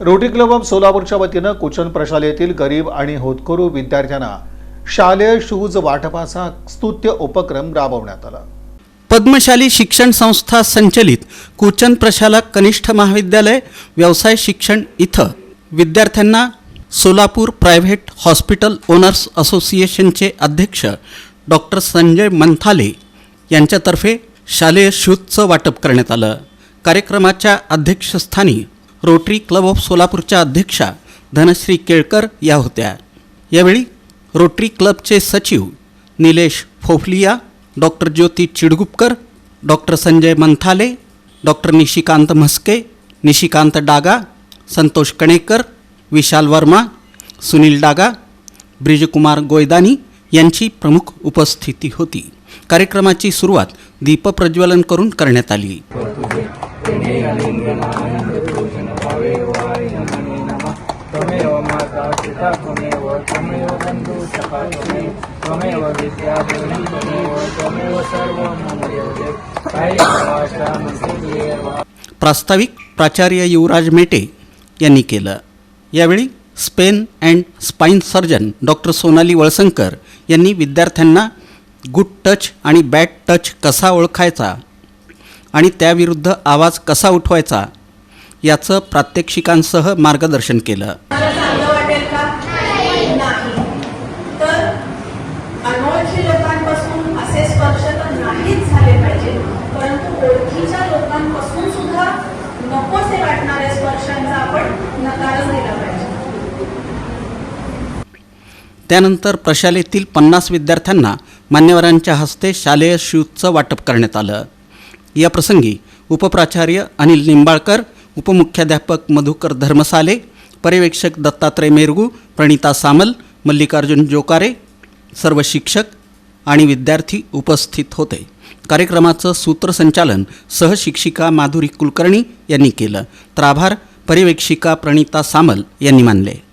Rotary club of सोलापूरच्या वतीनं कुचन प्रशालेतील गरीब आणि होतकरू विद्यार्थ्यांना शालेय शूज वाटपाचा स्तुत्य उपक्रम राबवण्यात आला. पद्मशाली शिक्षण संस्था संचलित कुचन प्रशाला कनिष्ठ महाविद्यालय व्यवसाय शिक्षण इथं विद्यार्थ्यांना सोलापूर प्रायव्हेट हॉस्पिटल ओनर्स असोसिएशनचे अध्यक्ष डॉक्टर संजय मंथाले यांच्यातर्फे शालेय शूजचं वाटप करण्यात आलं. कार्यक्रमाच्या अध्यक्षस्थानी रोटरी क्लब ऑफ सोलापूरच्या अध्यक्षा धनश्री केळकर या होत्या. यावेळी रोटरी क्लबचे सचिव Nilesh Fophalia doctor Jyoti Chidgupkar doctor Sanjay Manthale doctor Nishikant Mhaske Nishikant Daga Santosh Kanekar Vishal Verma Sunil Daga Brijkumar Goydani यांची प्रमुख उपस्थिती होती. कार्यक्रमाची सुरुवात दीपप्रज्वलन करून करण्यात आली. पिता त्वमेव त्वमेव बन्धु सखा त्वमेव त्वमेव विद्या देवी त्वमेव त्वमेव सर्वं मम प्रास्ताविक प्राचार्य युवराज मेटे यांनी केलं. यावेळी Spain and spine surgeon doctor Sonali Valsankar यांनी विद्यार्थ्यांना गुड टच आणि बॅड टच कसा ओळखायचा आणि त्याविरुद्ध आवाज कसा उठवायचा याचं प्रात्यक्षिकांसह मार्गदर्शन केलं. त्यानंतर प्रशालेतील पन्नास विद्यार्थ्यांना मान्यवरांच्या हस्ते शालेय शूजचं वाटप करण्यात आलं. या प्रसंगी उपप्राचार्य अनिल निंबाळकर उपमुख्याध्यापक मधुकर धर्मसाले पर्यवेक्षक दत्तात्रय मेरगू प्रणिता सामल मल्लिकार्जुन जोकारे सर्व शिक्षक आणि विद्यार्थी उपस्थित होते. कार्यक्रमाचं सूत्रसंचालन सहशिक्षिका माधुरी कुलकर्णी यांनी केलं. तर आभार पर्यवेक्षिका प्रणिता सामल यांनी मानले.